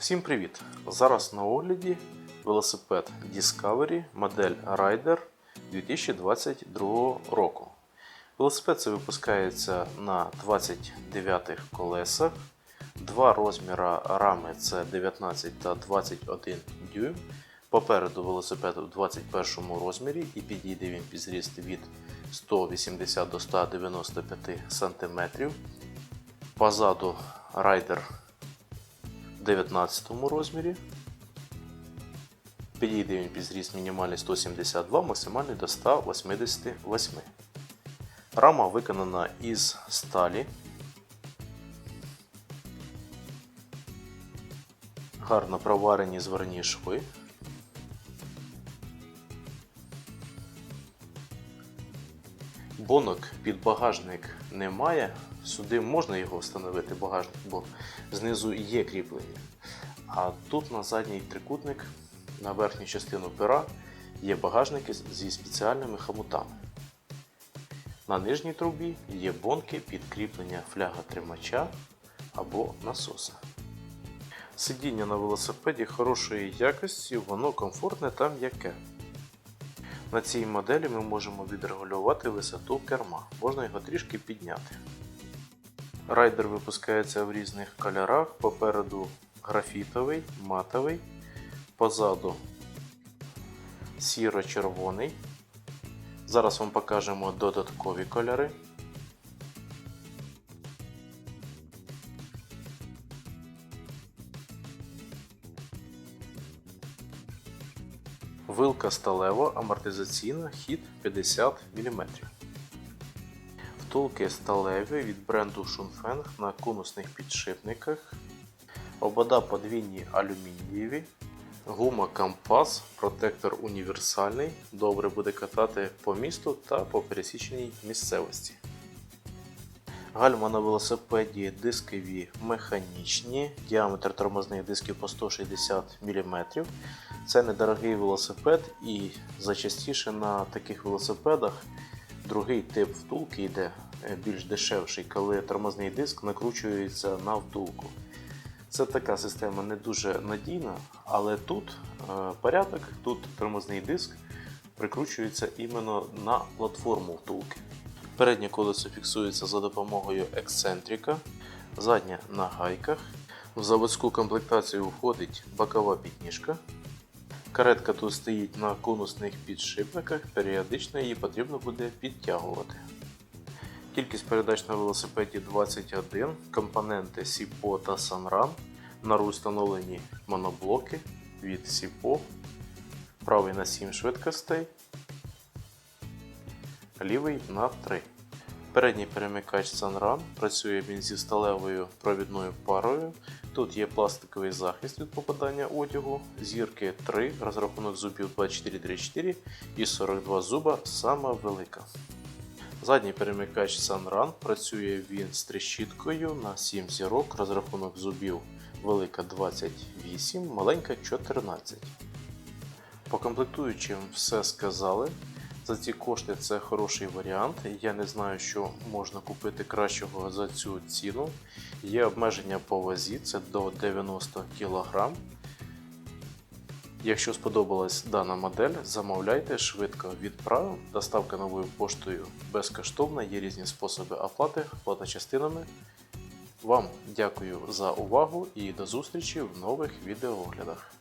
Всім привіт! Зараз на огляді велосипед Discovery модель Rider 2022 року. Велосипед це випускається на 29 колесах. Два розміра рами це 19 та 21 дюйм. Попереду велосипед у 21 розмірі і підійде він під зріст від 180 до 195 см. Позаду райдер 19 розмірі. Підійде під зріст мінімальний 172, максимальний до 188. Рама виконана із сталі. Гарно проварені зварні шви. Бонок під багажник немає. Сюди можна його встановити багажник, бо знизу є кріплення. А тут на задній трикутник, на верхню частину пера, є багажники зі спеціальними хомутами. На нижній трубі є бонки під кріплення фляга тримача або насоса. Сидіння на велосипеді хорошої якості, воно комфортне та м'яке. На цій моделі ми можемо відрегулювати висоту керма, можна його трішки підняти. Райдер випускається в різних кольорах. Попереду графітовий, матовий, позаду сіро-червоний. Зараз вам покажемо додаткові кольори. Вилка сталева, амортизаційна, хід 50 мм. Втулки сталеві від бренду Шунфенг на конусних підшипниках. Обода подвійні алюмінієві. Гума Кампас, протектор універсальний. Добре буде катати по місту та по пересіченій місцевості. Гальма на велосипеді дискові механічні, діаметр тормозних дисків по 160 мм. Це недорогий велосипед і зачастіше на таких велосипедах другий тип втулки йде е, більш дешевший, коли тормозний диск накручується на втулку. Це така система не дуже надійна, але тут е, порядок, тут тормозний диск прикручується іменно на платформу втулки. Переднє колесо фіксується за допомогою ексцентрика, заднє на гайках. В заводську комплектацію входить бокова підніжка. Каретка тут стоїть на конусних підшипниках, періодично її потрібно буде підтягувати. Кількість передач на велосипеді 21, компоненти Сіпо та Sanran. На руль встановлені моноблоки від Сіпо, правий на 7 швидкостей, лівий на 3. Передній перемикач Sanran працює він зі сталевою провідною парою. Тут є пластиковий захист від попадання одягу, зірки 3, розрахунок зубів 24-34 і 42 зуба сама велика. Задній перемикач Sanran працює він з трещіткою на 7 зірок, розрахунок зубів велика 28, маленька 14. По комплектуючим все сказали. За ці кошти це хороший варіант. Я не знаю, що можна купити кращого за цю ціну. Є обмеження по вазі, це до 90 кг. Якщо сподобалась дана модель, замовляйте швидко відправимо. Доставка новою поштою безкоштовна, є різні способи оплати, плата частинами. Вам дякую за увагу і до зустрічі в нових відеооглядах.